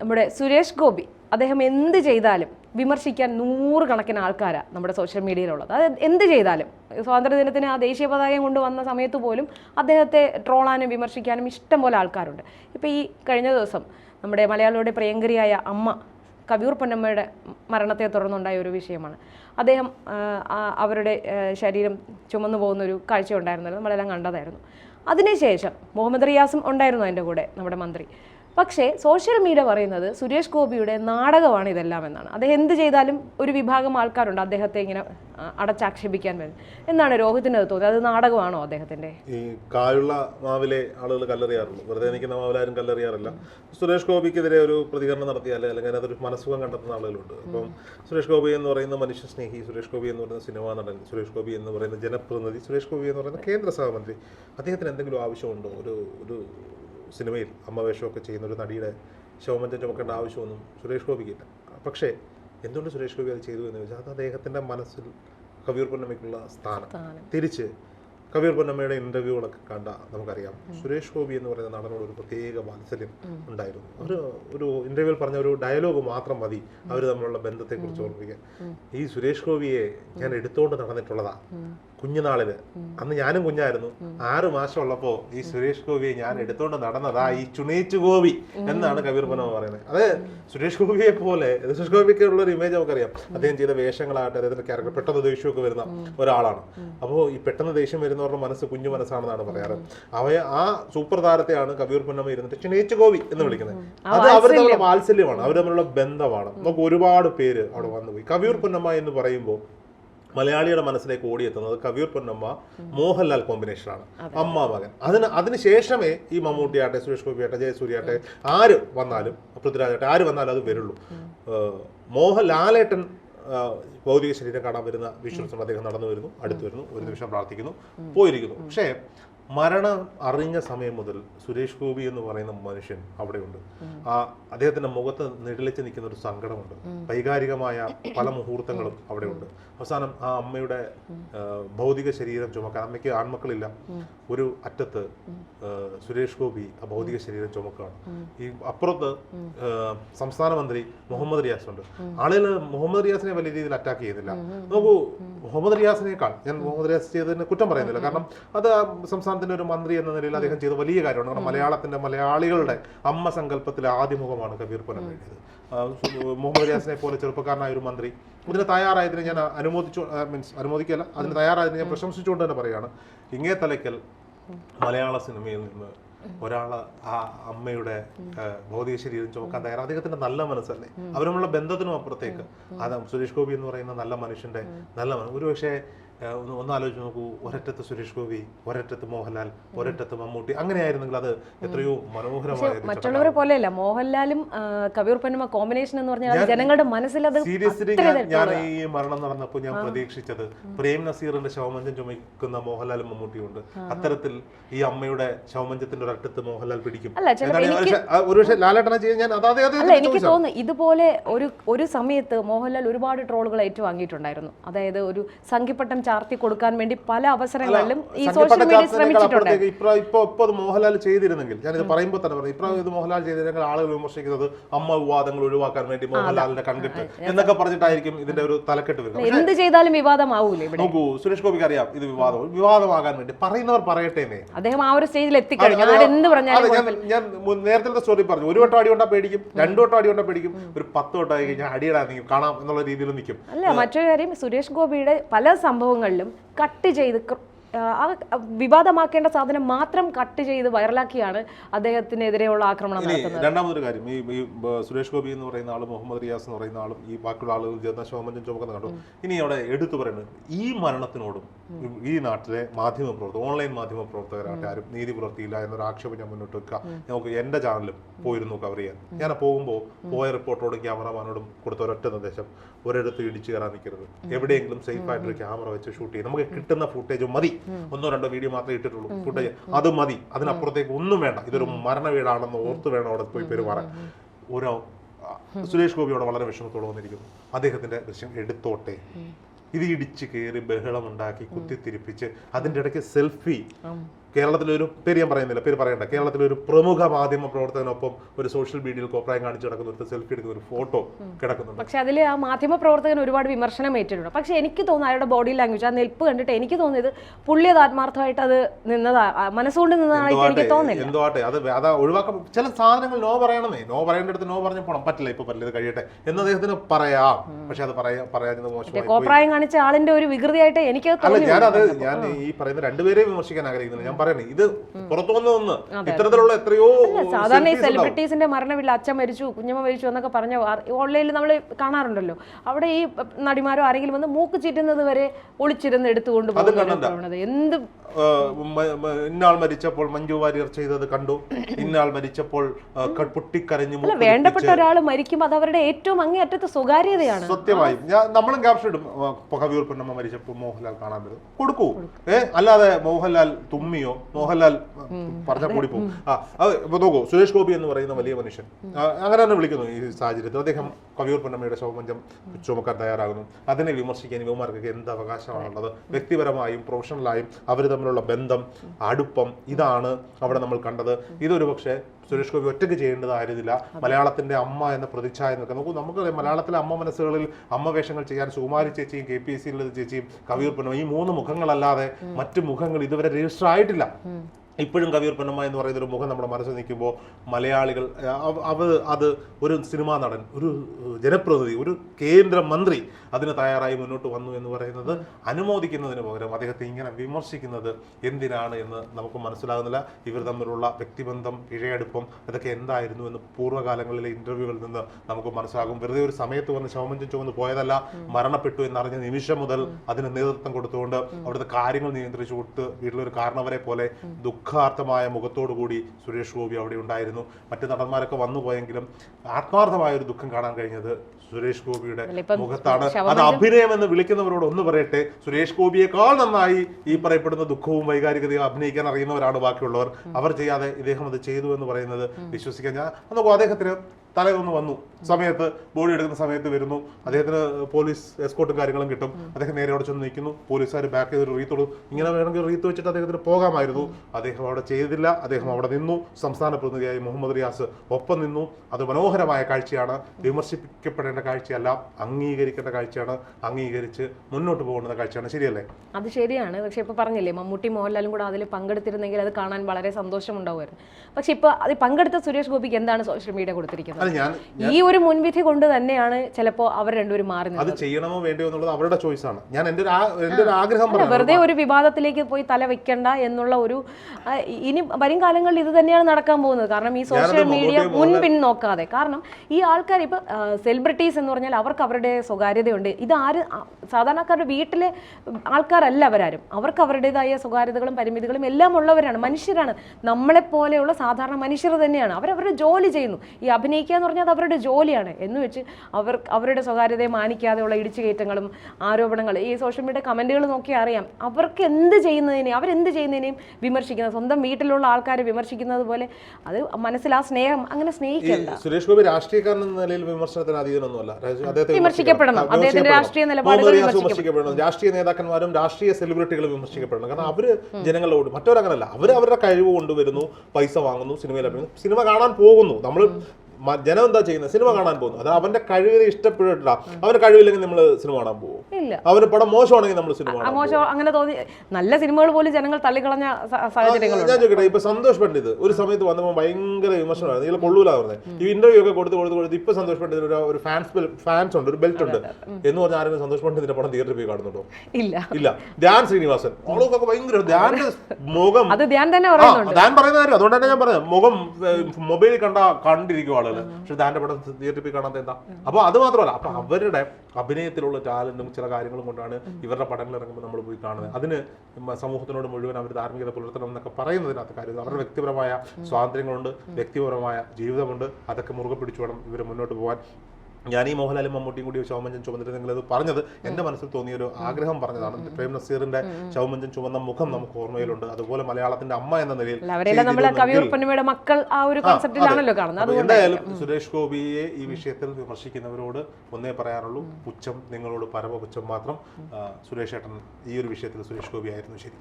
നമ്മുടെ സുരേഷ് ഗോപി അദ്ദേഹം എന്ത് ചെയ്താലും വിമർശിക്കാൻ നൂറുകണക്കിന് ആൾക്കാരാണ് നമ്മുടെ സോഷ്യൽ മീഡിയയിലുള്ളത് അത് എന്ത് ചെയ്താലും. സ്വാതന്ത്ര്യദിനത്തിന് ആ ദേശീയ പതാകം കൊണ്ടുവന്ന സമയത്ത് പോലും അദ്ദേഹത്തെ ട്രോളാനും വിമർശിക്കാനും ഇഷ്ടം പോലെ ആൾക്കാരുണ്ട്. ഇപ്പോൾ ഈ കഴിഞ്ഞ ദിവസം നമ്മുടെ മലയാളിയുടെ പ്രിയങ്കരിയായ അമ്മ കവിയൂർ പൊന്നമ്മയുടെ മരണത്തെ തുടർന്നുണ്ടായ ഒരു വിഷയമാണ്. അദ്ദേഹം അവരുടെ ശരീരം ചുമന്നു പോകുന്ന ഒരു കാഴ്ച ഉണ്ടായിരുന്നല്ലോ. നമ്മളെല്ലാം കണ്ടതായിരുന്നു. അതിനുശേഷം മുഹമ്മദ് റിയാസും ഉണ്ടായിരുന്നു അതിന്റെ കൂടെ നമ്മുടെ മന്ത്രി. പക്ഷേ സോഷ്യൽ മീഡിയ പറയുന്നത് സുരേഷ് ഗോപിയുടെ നാടകമാണ് ഇതെല്ലാം എന്നാണ്. അദ്ദേഹം എന്ത് ചെയ്താലും ഒരു വിഭാഗം ആൾക്കാരുണ്ട് അദ്ദേഹത്തെ ഇങ്ങനെ അടച്ചാക്ഷേപിക്കാൻ വേണ്ടി. എന്നാണ് രോഹിത്തിന് അത് തോന്നിയത്? അത് നാടകമാണോ അദ്ദേഹത്തിന്റെ ഈ കായുള്ള മാവിലെ ആളുകൾ കല്ലെറിയാറുള്ളൂ. വെറുതെ നിൽക്കുന്ന മാവിലാരും കല്ലെറിയാറില്ല. സുരേഷ് ഗോപിക്കെതിരെ ഒരു പ്രതികരണം നടത്തിയാൽ അല്ലെങ്കിൽ അതൊരു മനസ്സുഖം കണ്ടെത്തുന്ന ആളുകളുണ്ട്. അപ്പം സുരേഷ് ഗോപി എന്ന് പറയുന്ന മനുഷ്യ സ്നേഹി സുരേഷ് ഗോപി എന്ന് പറയുന്ന സിനിമാ നടൻ സുരേഷ് ഗോപി എന്ന് പറയുന്ന ജനപ്രതിനിധി സുരേഷ് ഗോപി എന്ന് പറയുന്ന കേന്ദ്ര സഹമന്ത്രി അദ്ദേഹത്തിന് എന്തെങ്കിലും ആവശ്യമുണ്ടോ? ഒരു ഒരു സിനിമയിൽ അമ്മ വേഷമൊക്കെ ചെയ്യുന്ന ഒരു നടിയുടെ ശവമഞ്ചം ചുമക്കേണ്ട ആവശ്യമൊന്നും സുരേഷ് ഗോപിക്കില്ല പക്ഷേ എന്തുകൊണ്ട് സുരേഷ് ഗോപി അത് ചെയ്തു എന്ന് ചോദിച്ചാൽ അത് അദ്ദേഹത്തിന്റെ മനസ്സിൽ കവിയൂർ പൊന്നമ്മയ്ക്കുള്ള സ്ഥാനം. തിരിച്ച് കവിയൂർ പൊന്നമ്മയുടെ ഇന്റർവ്യൂകളൊക്കെ കണ്ട നമുക്കറിയാം സുരേഷ് ഗോപി എന്ന് പറയുന്ന നടനോട് ഒരു പ്രത്യേക വാത്സല്യം ഉണ്ടായിരുന്നു. ഒരു ഒരു ഇന്റർവ്യൂവിൽ പറഞ്ഞ ഒരു ഡയലോഗ് മാത്രം മതി അവർ തമ്മിലുള്ള ബന്ധത്തെക്കുറിച്ച് ഓർമ്മിക്കാൻ ഈ സുരേഷ് ഗോപിയെ ഞാൻ എടുത്തുകൊണ്ട് നടന്നിട്ടുള്ളതാ. കുഞ്ഞുനാളിൽ അന്ന് ഞാനും കുഞ്ഞായിരുന്നു. ആറു മാസം ഉള്ളപ്പോ ഈ സുരേഷ് ഗോപിയെ ഞാൻ എടുത്തോണ്ട് നടന്നതാ ഈ ചുണേച്ചു ഗോപി എന്നാണ് കബീർ പനോ പറയുന്നത്. അത് സുരേഷ് ഗോപിയെ പോലെ സുരേഷ് ഗോപിക്ക് ഉള്ള ഒരു ഇമേജ് നമുക്കറിയാം അദ്ദേഹം ചെയ്ത വേഷങ്ങളാകട്ടെ അദ്ദേഹത്തിന്റെ ക്യാരക്ടർ പെട്ടെന്ന് ദേഷ്യമൊക്കെ വരുന്ന ഒരാളാണ്. അപ്പോൾ ഈ പെട്ടെന്ന് ദേഷ്യം വരുന്നവരുടെ മനസ്സ് കുഞ്ഞു മനസ്സാണെന്നാണ് പറയാറ്. അവയെ ആ സൂപ്പർ താരത്തെയാണ് കബീർ പൊന്നമ്മ ഇരുന്നിട്ട് ചുണേച്ചു ഗോപി എന്ന് വിളിക്കുന്നത്. അത് അവർ തമ്മിലുള്ള വാത്സല്യമാണ്. അവർ തമ്മിലുള്ള ബന്ധമാണ്. നമുക്ക് ഒരുപാട് പേര് അവിടെ വന്നുപോയി. കബീർ പൊന്നമ്മ എന്ന് പറയുമ്പോൾ മലയാളിയുടെ മനസ്സിലേക്ക് ഓടിയെത്തുന്നത് കവിയൂർ പൊന്നമ്മ മോഹൻലാൽ കോമ്പിനേഷനാണ്. അമ്മ മകൻ അതിന് അതിന് ശേഷമേ ഈ മമ്മൂട്ടിയാട്ടെ സുരേഷ് ഗോപിയാട്ടെ ജയസൂര്യാട്ടെ ആര് വന്നാലും പൃഥ്വിരാജാട്ടെ ആര് വന്നാലും അത് വരുള്ളൂ. മോഹൻലാലേട്ടൻ ഭൗതിക ശരീരം കാണാൻ വരുന്ന വിഷ്വൽസ് അദ്ദേഹം നടന്നു വരുന്നു അടുത്തു വരുന്നു ഒരു നിമിഷം പ്രാർത്ഥിക്കുന്നു പോയിരിക്കുന്നു. പക്ഷേ മരണം അറിഞ്ഞ സമയം മുതൽ സുരേഷ് ഗോപി എന്ന് പറയുന്ന മനുഷ്യൻ അവിടെയുണ്ട്. ആ അദ്ദേഹത്തിന്റെ മുഖത്ത് നിഴലിച്ച് നിൽക്കുന്ന ഒരു സങ്കടമുണ്ട് വൈകാരികമായ പല മുഹൂർത്തങ്ങളും അവിടെയുണ്ട്. അവസാനം ആ അമ്മയുടെ ഭൗതിക ശരീരം ചുമക്കാൻ അമ്മയ്ക്ക് ആൺമക്കളില്ല. ഒരു അറ്റത്ത് സുരേഷ് ഗോപി ആ ഭൗതിക ശരീരം ചുമക്കുകയാണ്. ഈ അപ്പുറത്ത് സംസ്ഥാന മന്ത്രി മുഹമ്മദ് റിയാസ് ഉണ്ട്. ആളുകൾ മുഹമ്മദ് റിയാസിനെ വലിയ രീതിയിൽ അറ്റാക്ക് ചെയ്യുന്നില്ല. നോക്കൂ മുഹമ്മദ് റിയാസിനേക്കാൾ ഞാൻ മുഹമ്മദ് റിയാസ് ചെയ്തതിന് കുറ്റം പറയുന്നില്ല. കാരണം അത് ആ സംസ്ഥാനത്തിന്റെ ഒരു മന്ത്രി എന്ന നിലയിൽ അദ്ദേഹം ചെയ്ത വലിയ കാര്യമാണ്. കാരണം മലയാളത്തിന്റെ മലയാളികളുടെ അമ്മ സങ്കല്പത്തിലെ ആദ്യമുഖമാണ് കബീർ പുനം ആ, മുഹമ്മദ് റിയാസിനെ പോലെ ചെറുപ്പക്കാരനായ ഒരു മന്ത്രി. ഇതിന് തയ്യാറായതിനെ ഞാൻ അനുമോദിച്ചു മീൻസ് അനുമോദിക്കല്ല അതിന് തയ്യാറായതിനെ ഞാൻ പ്രശംസിച്ചുകൊണ്ട് തന്നെ പറയുകയാണ്. ഇങ്ങേ തലയ്ക്കൽ മലയാള സിനിമയിൽ നിന്ന് ഒരാൾ ആ അമ്മയുടെ ഭൗതിക ശരീരം ചുമക്കാൻ തയ്യാറാണ്. അദ്ദേഹത്തിന്റെ നല്ല മനസ്സല്ലേ? അവരുമുള്ള ബന്ധത്തിനും അപ്പുറത്തേക്ക്. അത് സുരേഷ് ഗോപി എന്ന് പറയുന്ന നല്ല മനുഷ്യന്റെ നല്ല മനസ്സ് ഒരു പക്ഷേ ഒന്ന് ഒന്നാലോചിച്ച് നോക്കൂ. ഒരറ്റത്ത് സുരേഷ് ഗോപി ഒരറ്റത്ത് മോഹൻലാൽ ഒരറ്റത്ത് മമ്മൂട്ടി. അങ്ങനെയായിരുന്നെങ്കിൽ അത് എത്രയോ മനോഹരമായ മറ്റുള്ളവരെ പോലെയല്ല. മോഹൻലാലും കവിയൂർ പൊന്നമ്മ കോമ്പിനേഷൻ എന്ന് പറഞ്ഞാൽ ജനങ്ങളുടെ മനസ്സിൽ അത് സീരിയസ്ലി ഞാൻ ഈ മരണം നടന്നപ്പോൾ ഞാൻ പ്രതീക്ഷിച്ചത് പ്രേം നസീറിന്റെ ശവമഞ്ചം ചുമക്കുന്ന മോഹൻലാലും മമ്മൂട്ടിയും ഉണ്ട്. അത്തരത്തിൽ ഈ അമ്മയുടെ ശവമഞ്ചത്തിന്റെ ഒരറ്റത്ത് മോഹൻലാൽ പിടിക്കും. എന്നാണ് ഞാൻ ലാലേട്ടനെ ചെയ്യാൻ എനിക്ക് തോന്നുന്നു ഇതുപോലെ ഒരു ഒരു സമയത്ത് മോഹൻലാൽ ഒരുപാട് ട്രോളുകൾ ഏറ്റുവാങ്ങിയിട്ടുണ്ടായിരുന്നു. അതായത് ഒരു സംഘിപ്പട്ടം ചാർത്തി കൊടുക്കാൻ വേണ്ടി പല അവസരങ്ങളിലും ഈ സോഷ്യൽ മീഡിയ ശ്രമിച്ചിട്ടുണ്ട്. ഇപ്പൊ ഇപ്പൊ മോഹൻലാൽ ചെയ്തിരുന്നെങ്കിൽ ഞാനിത് പറയുമ്പോൾ തന്നെ പറഞ്ഞു ഇപ്പൊ ഇത് മോഹൻലാൽ ചെയ്തിരുന്നെങ്കിൽ ആളുകൾ വിമർശിക്കുന്നത് അമ്മ വിവാദങ്ങൾ ഒഴിവാക്കാൻ വേണ്ടി മോഹൻലാലിന്റെ കണ്ടിട്ട് എന്നൊക്കെ പറഞ്ഞിട്ടായിരിക്കും ഇതിന്റെ ഒരു തലക്കെട്ട് വരുന്നത്. എന്ത് ചെയ്താലും വിവാദമാവൂലേ നോക്കൂ സുരേഷ് ഗോപിക്ക് അറിയാം ഇത് വിവാദം. വിവാദമാകാൻ വേണ്ടി പറയുന്നവർ പറയട്ടെ അദ്ദേഹം ആ ഒരു സ്റ്റേജിൽ എത്തിക്കഴിഞ്ഞു. ഞാൻ നേരത്തെ സ്റ്റോറി പറഞ്ഞു. ഒരു വട്ടം അടി കൊണ്ടാ പേടിക്കും രണ്ടു വട്ടം അടി കൊണ്ടാ പേടിക്കും. ഒരു പത്ത് വട്ടം ആയി കഴിഞ്ഞാൽ അടിയിടാ കാണാം എന്നുള്ള രീതിയിൽ നിൽക്കും. അല്ല മറ്റൊരു കാര്യം സുരേഷ് ഗോപിയുടെ പല സംഭവങ്ങളിലും കട്ട് ചെയ്ത് ആ വിവാദമാക്കേണ്ട സാധനം മാത്രം കട്ട് ചെയ്ത് വൈറലാക്കിയാണ് അദ്ദേഹത്തിനെതിരെയുള്ള ആക്രമണം നടത്തുന്നത്. രണ്ടാമതൊരു കാര്യം ഈ സുരേഷ് ഗോപി എന്ന് പറയുന്ന ആളും മുഹമ്മദ് റിയാസ് എന്ന് പറയുന്ന ആളും ഈ ബാക്കിയുള്ള ആളുകൾ ചേർന്ന ശോമഞ്ചം ചുമക്കുന്ന കണ്ടു? ഇനി അവിടെ എടുത്തു പറയുന്നത് ഈ മരണത്തിനോടും ഈ നാട്ടിലെ മാധ്യമ പ്രവർത്തകർ ഓൺലൈൻ മാധ്യമ പ്രവർത്തകരാകട്ടെ ആരും നീതി പുലർത്തിയില്ല എന്നൊരു ആക്ഷേപം ഞാൻ മുന്നോട്ട് വെക്കുക. നമുക്ക് എന്റെ ചാനലും പോയിരുന്നു കവർ ചെയ്യാൻ. ഞാൻ പോകുമ്പോൾ പോയ റിപ്പോർട്ടറോടും ക്യാമറമാനോടും കൊടുത്ത ഒരൊറ്റ നിർദ്ദേശം ഒരിടത്ത് ഇടിച്ചു കയറാൻ നിൽക്കരുത്. എവിടെയെങ്കിലും സേഫ് ആയിട്ടൊരു ക്യാമറ വെച്ച് ഷൂട്ട് ചെയ്യും. നമുക്ക് കിട്ടുന്ന ഫുട്ടേജ് മതി. ഒന്നോ രണ്ടോ വീഡിയോ മാത്രമേ ഇട്ടിട്ടുള്ളൂ. ഫുട്ടേജ് അത് മതി. അതിനപ്പുറത്തേക്ക് ഒന്നും വേണ്ട. ഇതൊരു മരണ വീടാണെന്ന് ഓർത്ത് വേണം അവിടെ പോയി പെരുമാറാൻ. ഒരു സുരേഷ് ഗോപിയോട് വളരെ വിഷമത്തോടെ വന്നിരിക്കുന്നു. അദ്ദേഹത്തിന്റെ ദൃശ്യം എടുത്തോട്ടെ. ഇത് ഇടിച്ച് കയറി ബഹളമുണ്ടാക്കി കുത്തിത്തിരിപ്പിച്ച് അതിന്റെ ഇടയ്ക്ക് സെൽഫി. കേരളത്തിലെ ഒരു പേര് ഞാൻ പറയുന്നില്ല പേര് പറയണ്ട. കേരളത്തിലൊരു പ്രമുഖ മാധ്യമ പ്രവർത്തകനൊപ്പം ഒരു സോഷ്യൽ മീഡിയയിൽ കോപ്രായം കാണിച്ചു കിടക്കുന്ന ഒരു സെൽഫി എടുക്കുന്ന ഒരു ഫോട്ടോ കിടക്കുന്നുണ്ട്. പക്ഷെ അതിൽ ആ മാധ്യമ പ്രവർത്തകൻ ഒരുപാട് വിമർശനം ഏറ്റിട്ടുണ്ട് പക്ഷെ എനിക്ക് തോന്നുന്നു അയാളുടെ ബോഡി ലാംഗ്വേജ് ആ നിൽപ്പ് കണ്ടിട്ട് എനിക്ക് തോന്നിയത് പുള്ളി അത് ആത്മാർത്ഥമായിട്ട് അത് നിന്നതാ മനസ്സുകൊണ്ട് നിന്നതായിട്ട് എനിക്ക് തോന്നില്ല. എന്തോ ആട്ടെ അത് അത് ഒഴിവാക്കാൻ ചില സാധനങ്ങൾ നോ പറയണമേ നോ പറയേണ്ടടുത്ത് നോ പറഞ്ഞു പോണം. പറ്റില്ല ഇപ്പൊ പറ്റില്ല ഇത് കഴിയട്ടെ എന്ന് അദ്ദേഹത്തിന് പറയാം. പക്ഷെ അത് പറയാ മോശമായി കോപ്രായം കാണിച്ച ആളിന്റെ ഒരു വികൃതിയായിട്ട് എനിക്ക് അല്ല തോന്നി ഞാനത് ഞാൻ ഈ പറയുന്ന രണ്ടുപേരെയും വിമർശിക്കാൻ ആഗ്രഹിക്കുന്നു ഞാൻ പറയണേ ഇത് പുറത്തു വന്ന ഒന്ന്. ഇത്തരത്തിലുള്ള എത്രയോ സാധാരണ ഈ സെലിബ്രിറ്റീസിന്റെ മരണമില്ല അച്ഛൻ മരിച്ചു കുഞ്ഞമ്മ മരിച്ചു എന്നൊക്കെ പറഞ്ഞ ഓൺലൈനിൽ നമ്മൾ കാണാറുണ്ടല്ലോ. അവിടെ ഈ നടിമാരോ ആരെങ്കിലും വന്ന് മൂക്ക് ചീറ്റുന്നത് വരെ ഒളിച്ചിരുന്ന് എടുത്തുകൊണ്ട് എന്ത് ഇന്നാൾ മരിച്ചപ്പോൾ മഞ്ജു വാര്യർ ചെയ്തത് കണ്ടു. ഇന്നാൾ മരിച്ചപ്പോൾ പൊട്ടിക്കരഞ്ഞു വേണ്ടപ്പെട്ട ഒരാൾ മരിക്കുമ്പോൾ അത് അവരുടെ ഏറ്റവും അങ്ങേയറ്റത്തെ സ്വകാര്യതയാണ്. സത്യമായി. ഞാൻ നമ്മളും ക്യാപ്ഷൻ ഇടും. കവിയൂർ പൊന്നമ്മ മരിച്ചപ്പോൾ മോഹൻലാൽ കാണാൻ വരും. കൊടുക്കൂ. ഏഹ് അല്ലാതെ മോഹൻലാൽ തുമ്മിയോ മോഹൻലാൽ പറഞ്ഞ കൂടി പോകും ആ അത് ഇപ്പൊ നോക്കൂ സുരേഷ് ഗോപി എന്ന് പറയുന്ന വലിയ മനുഷ്യൻ. അങ്ങനെ തന്നെ വിളിക്കുന്നു ഈ സാഹചര്യത്തിൽ. അദ്ദേഹം കവിയൂർ പൊന്നമ്മയുടെ ശോഭമഞ്ചം ചുമക്കാൻ തയ്യാറാകുന്നു. അതിനെ വിമർശിക്കാൻ യുവമാർക്കൊക്കെ എന്ത് അവകാശമാണുള്ളത്? വ്യക്തിപരമായും പ്രൊഫഷണലായും അവർ തമ്മിലുള്ള ബന്ധം അടുപ്പം ഇതാണ് അവിടെ നമ്മൾ കണ്ടത്. ഇതൊരു പക്ഷേ സുരേഷ് ഗോപി ഒറ്റയ്ക്ക് ചെയ്യേണ്ടതായിരുന്നില്ല മലയാളത്തിന്റെ അമ്മ എന്ന പ്രതിച്ഛായ നോക്കാം നോക്കൂ നമുക്കറിയാം മലയാളത്തിലെ അമ്മ മനസ്സുകളിൽ അമ്മ വേഷങ്ങൾ ചെയ്യാൻ സുകുമാരി ചേച്ചിയും കെ പി എസ് സിയിലെ ചേച്ചിയും കവിയൂർ പൊന്നമ്മ ഈ മൂന്ന് മുഖങ്ങളല്ലാതെ മറ്റു മുഖങ്ങൾ ഇതുവരെ രജിസ്റ്റർ ആയിട്ടില്ല. ഇപ്പോഴും കവിയൂർ പൊന്നമ്മ എന്ന് പറയുന്ന ഒരു മുഖം നമ്മുടെ മനസ്സിൽ നിൽക്കുമ്പോൾ മലയാളികൾ അവ- അത് ഒരു സിനിമാ നടൻ ഒരു ജനപ്രതിനിധി ഒരു കേന്ദ്രമന്ത്രി അതിന് തയ്യാറായി മുന്നോട്ട് വന്നു എന്ന് പറയുന്നത് അനുമോദിക്കുന്നതിന് പകരം അദ്ദേഹത്തെ ഇങ്ങനെ വിമർശിക്കുന്നത് എന്തിനാണ് എന്ന് നമുക്ക് മനസ്സിലാകുന്നില്ല. ഇവർ തമ്മിലുള്ള വ്യക്തിബന്ധം ഇഴയടുപ്പം അതൊക്കെ എന്തായിരുന്നു എന്ന് പൂർവകാലങ്ങളിലെ ഇന്റർവ്യൂകളിൽ നിന്ന് നമുക്ക് മനസ്സിലാകും. വെറുതെ ഒരു സമയത്ത് വന്ന് ശവമഞ്ചം ചുവന്ന് പോയതല്ല മരണപ്പെട്ടു എന്നറിഞ്ഞ നിമിഷം മുതൽ അതിന് നേതൃത്വം കൊടുത്തുകൊണ്ട് അവിടുത്തെ കാര്യങ്ങൾ നിയന്ത്രിച്ചു കൊടുത്ത് വീട്ടിലൊരു കാരണവരെ പോലെ ദുഃഖാർത്ഥമായ മുഖത്തോടു കൂടി സുരേഷ് ഗോപി അവിടെ ഉണ്ടായിരുന്നു. മറ്റു നടന്മാരൊക്കെ വന്നു പോയെങ്കിലും ആത്മാർത്ഥമായ ഒരു ദുഃഖം കാണാൻ കഴിഞ്ഞത് സുരേഷ് ഗോപിയുടെ മുഖത്താണ്. അത് അഭിനയം എന്ന് വിളിക്കുന്നവരോട് ഒന്ന് പറയട്ടെ. സുരേഷ് ഗോപിയേക്കാൾ നന്നായി ഈ പറയപ്പെടുന്ന ദുഃഖവും വൈകാരികതയും അഭിനയിക്കാൻ അറിയുന്നവരാണ് ബാക്കിയുള്ളവർ. അവർ ചെയ്യാതെ ഇദ്ദേഹം അത് ചെയ്തു എന്ന് പറയുന്നത് വിശ്വസിക്കാൻ ഞാൻ നോക്കൂ അദ്ദേഹത്തിന് തലേന്ന് വന്നു. സമയത്ത് ബോഡി എടുക്കുന്ന സമയത്ത് വരുന്നു. അദ്ദേഹത്തിന് പോലീസ് എസ്കോട്ടും കാര്യങ്ങളും കിട്ടും. അദ്ദേഹം നേരെ അവിടെ ചെന്ന് നിൽക്കുന്നു. പോലീസുകാർ ബാക്ക് ചെയ്ത് റീത്തോളൂ ഇങ്ങനെ വേണമെങ്കിൽ റീത്ത് വെച്ചിട്ട് അദ്ദേഹത്തിന് പോകാമായിരുന്നു. അദ്ദേഹം അവിടെ ചെയ്തില്ല. അദ്ദേഹം അവിടെ നിന്നു. സംസ്ഥാന പ്രതിനിധിയായി മുഹമ്മദ് റിയാസ് ഒപ്പം നിന്നു. അത് മനോഹരമായ കാഴ്ചയാണ്. വിമർശിക്കപ്പെടേണ്ട കാഴ്ചയല്ല. അംഗീകരിക്കേണ്ട കാഴ്ചയാണ്. അംഗീകരിച്ച് മുന്നോട്ട് പോകുന്ന കാഴ്ചയാണ്. ശരിയല്ലേ? അത് ശരിയാണ്. പക്ഷെ ഇപ്പൊ പറഞ്ഞില്ലേ മമ്മൂട്ടി മോഹൻലാലും കൂടെ അതിൽ പങ്കെടുത്തിരുന്നെങ്കിൽ അത് കാണാൻ വളരെ സന്തോഷമുണ്ടാവുമായിരുന്നു. പക്ഷെ ഇപ്പൊ അത് പങ്കെടുത്ത സുരേഷ് ഗോപിക്ക് എന്താണ് സോഷ്യൽ മീഡിയ കൊടുത്തിരിക്കുന്നത്? ഈ ഒരു മുൻവിധി കൊണ്ട് തന്നെയാണ് ചിലപ്പോ അവർ രണ്ടുപേരും മാറി അത് ചെയ്യണമോ വേണ്ടയോ എന്നുള്ളത് അവരുടെ ചോയ്സ് ആണ്. ഞാൻ എന്റെ ഒരു ആഗ്രഹം വെറുതെ ഒരു വിവാദത്തിലേക്ക് പോയി തല വെക്കണ്ട എന്നുള്ള ഒരു ഇനി വരും കാലങ്ങളിൽ ഇത് തന്നെയാണ് നടക്കാൻ പോകുന്നത്. കാരണം ഈ സോഷ്യൽ മീഡിയ മുൻപിൻ നോക്കാതെ. കാരണം ഈ ആൾക്കാർ ഇപ്പൊ സെലിബ്രിറ്റീസ് എന്ന് പറഞ്ഞാൽ അവർക്ക് അവരുടെ സ്വകാര്യതയുണ്ട്. ഇത് ആര് സാധാരണക്കാരുടെ വീട്ടിലെ ആൾക്കാരല്ല അവരാരും. അവർക്ക് അവരുടേതായ സ്വകാര്യതകളും പരിമിതികളും എല്ലാം ഉള്ളവരാണ് മനുഷ്യരാണ്. നമ്മളെപ്പോലെയുള്ള സാധാരണ മനുഷ്യർ തന്നെയാണ്. അവരവരുടെ ജോലി ചെയ്യുന്നു. ഈ അഭിനയിക്കുക എന്ന് പറഞ്ഞാൽ അത് അവരുടെ ജോലിയാണ്. എന്ന് വെച്ച് അവർ അവരുടെ സ്വകാര്യതയെ മാനിക്കാതെയുള്ള ഇടിച്ചുകയറ്റങ്ങളും ആരോപണങ്ങളും ഈ സോഷ്യൽ മീഡിയ കമന്റുകൾ നോക്കിയാൽ അറിയാം. അവർക്ക് എന്ത് ചെയ്യുന്നതിനെയും അവരെന്ത് ചെയ്യുന്നതിനെയും വിമർശിക്കുന്നത് സ്വന്തം വീട്ടിലുള്ള ആൾക്കാരെ വിമർശിക്കുന്നത് പോലെ അത് മനസ്സിൽ ആ സ്നേഹം അങ്ങനെ സ്നേഹിക്കുന്നത് സ്നേഹിക്കണ്ട. സുരേഷ് ഗോപി രാഷ്ട്രീയക്കാരൻ എന്ന നിലയിൽ വിമർശനത്തിന് അധീനമൊന്നുമല്ല വിമർശിക്കപ്പെടണം. അദ്ദേഹത്തിന്റെ രാഷ്ട്രീയ നിലപാടുകൾ വിമർശിക്കപ്പെടണം. രാഷ്ട്രീയ നേതാക്കന്മാരും രാഷ്ട്രീയ സെലിബ്രിറ്റികളും വിമർശിക്കപ്പെടണം. കാരണം അവർ ജനങ്ങളോട് മറ്റവരങ്ങനല്ല. അവർ അവരുടെ കഴിവ് കൊണ്ടുവരുന്നു പൈസ വാങ്ങുന്നു സിനിമയിൽ അഭിനയിക്കുന്നു. സിനിമ കാണാൻ പോകുന്നു. നമ്മൾ ജനം എന്താ ചെയ്യുന്നത്? സിനിമ കാണാൻ പോകുന്നു. അത് അവന്റെ കഴിവിനെ ഇഷ്ടപ്പെട്ടിട്ടില്ല. അവന്റെ കഴിവില്ലെങ്കിൽ നമ്മൾ സിനിമ കാണാൻ പോകും അവന്റെ പടം മോശമാണെങ്കിൽ നമ്മൾ സിനിമ മോശം അങ്ങനെ തോന്നി നല്ല സിനിമകൾ പോലും ജനങ്ങൾ തള്ളിക്കളഞ്ഞ സാഹചര്യങ്ങൾ ഞാൻ ചോദിക്കട്ടെ ഇപ്പൊ സന്തോഷ് പണ്ഡിത് ഒരു സമയത്ത് വന്നപ്പോൾ ഭയങ്കര വിമർശനമായിരുന്നു. ഇതിൽ കൊള്ളൂല പറഞ്ഞത് ഈ ഇന്റർവ്യൂ ഒക്കെ കൊടുത്ത് കൊടുത്ത് കൊടുത്ത് ഇപ്പൊ സന്തോഷ് പണ്ഡിതിന് ഒരു- ഫാൻസ് ഫാൻസ് ഉണ്ട് ഒരു ബെൽറ്റ് ഉണ്ട്. എന്ന് പറഞ്ഞാൽ ആരെങ്കിലും സന്തോഷ് പണ്ഡിതിന്റെ പടം തിയേറ്ററിൽ പോയി കാണുന്നുണ്ടോ? ഇല്ല. ഇല്ല. ധ്യാൻ ശ്രീനിവാസൻ. അവളൊക്കെ ഭയങ്കര ധ്യാന്റെ മുഖം. അത് ധ്യാൻ തന്നെ ധ്യാൻ പറയുന്ന കാര്യം അതുകൊണ്ട് തന്നെ ഞാൻ പറഞ്ഞത്. മുഖം മൊബൈലിൽ കണ്ട കണ്ടിരിക്കും ആളുകൾ പക്ഷെ ദാന്റെ പടം തിയേറ്ററിൽ കാണാത്ത എന്താ അപ്പോൾ അത് മാത്രമല്ല അപ്പൊ അവരുടെ അഭിനയത്തിലുള്ള ടാലന്റും ചില കാര്യങ്ങളും കൊണ്ടാണ് ഇവരുടെ പടങ്ങൾ ഇറങ്ങുമ്പോൾ നമ്മൾ പോയി കാണുന്നത്. അതിന് സമൂഹത്തിനോട് മുഴുവൻ അവർ ധാർമ്മികത പുലർത്തണം എന്നൊക്കെ പറയുന്നതിനകത്ത് കാര്യം അവരുടെ വ്യക്തിപരമായ സ്വാതന്ത്ര്യങ്ങളുണ്ട് വ്യക്തിപരമായ ജീവിതമുണ്ട്. അതൊക്കെ മുറുകെ പിടിച്ചു വേണം ഇവർ മുന്നോട്ട് പോകാൻ ഞാൻ ഈ മോഹൻലാലും മമ്മൂട്ടിയും കൂടി ശോമഞ്ചൻ ചുമന്നിട്ട് നിങ്ങളത് പറഞ്ഞത് എന്റെ മനസ്സിൽ തോന്നിയ ഒരു ആഗ്രഹം പറഞ്ഞതാണ്. പ്രേം നസീറിന്റെ ശോമഞ്ചൻ ചുമന്ന മുഖം നമുക്ക് ഓർമ്മയിലുണ്ട്. അതുപോലെ മലയാളത്തിന്റെ അമ്മ എന്ന നിലയിൽ മക്കൾ ആ ഒരു കോൺസെപ്റ്റിലാണല്ലോ കാണുന്നത്. എന്തായാലും സുരേഷ് ഗോപിയെ ഈ വിഷയത്തിൽ വിമർശിക്കുന്നവരോട് ഒന്നേ പറയാനുള്ളൂ പുച്ഛം നിങ്ങളോട് പരമപുച്ഛം മാത്രം. സുരേഷ് ഏട്ടൻ ഈ ഒരു വിഷയത്തിൽ സുരേഷ് ഗോപി ആയിരുന്നു ശരി.